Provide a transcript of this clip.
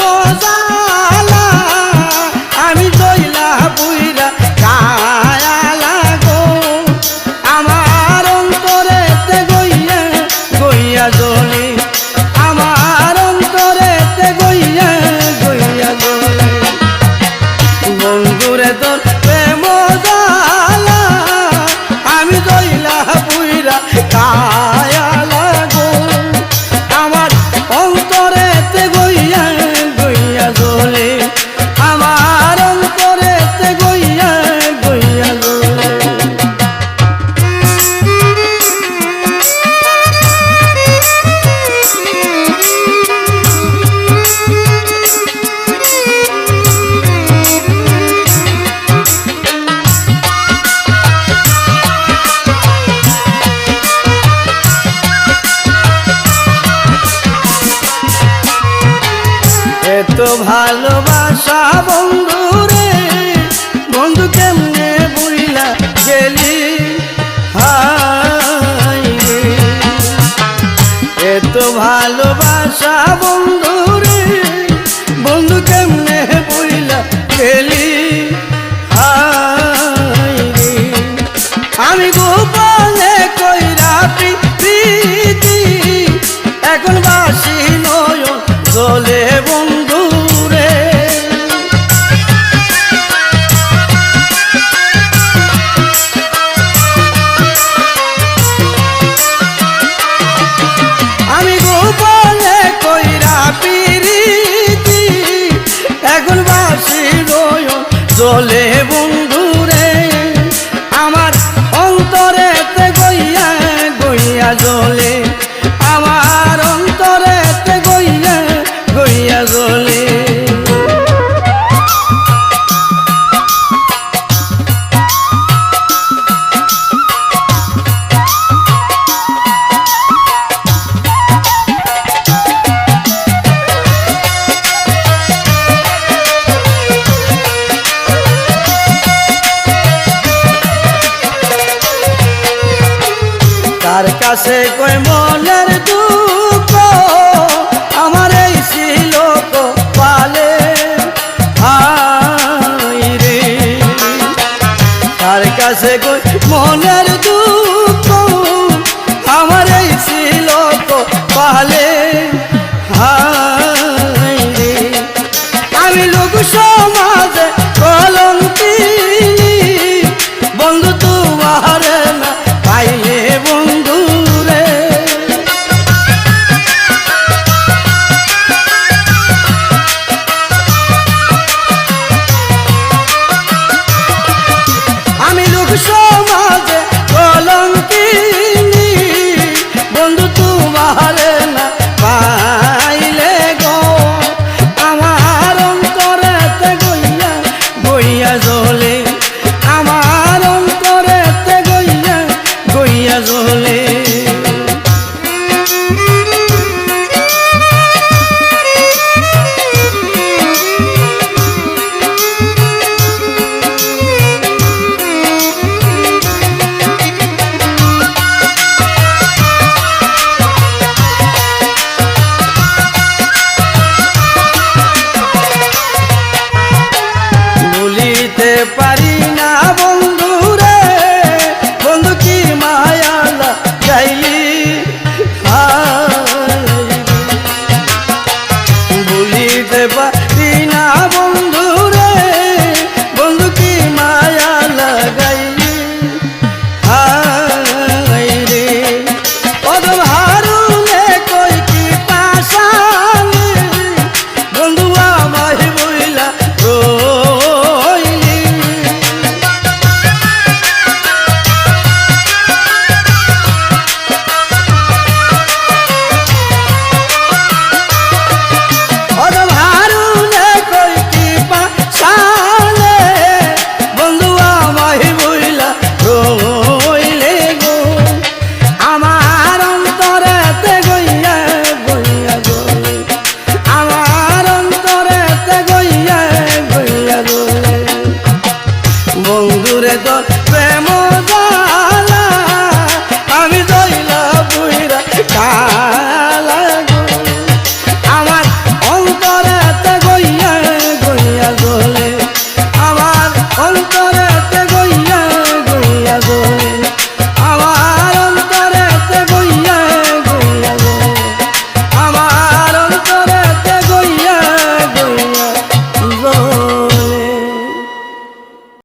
বোঝা এত ভালোবাসা বন্ধু রে। বন্ধু কেমনে বুইলা গেলি? হাই এত ভালোবাসা বন্ধু রে। বন্ধু কেমনে বুইলা গেলি? হাই আমি গোপালে কইরা প্রীতি এখন বাসি চিরয় জলে কাছে কই মনের দু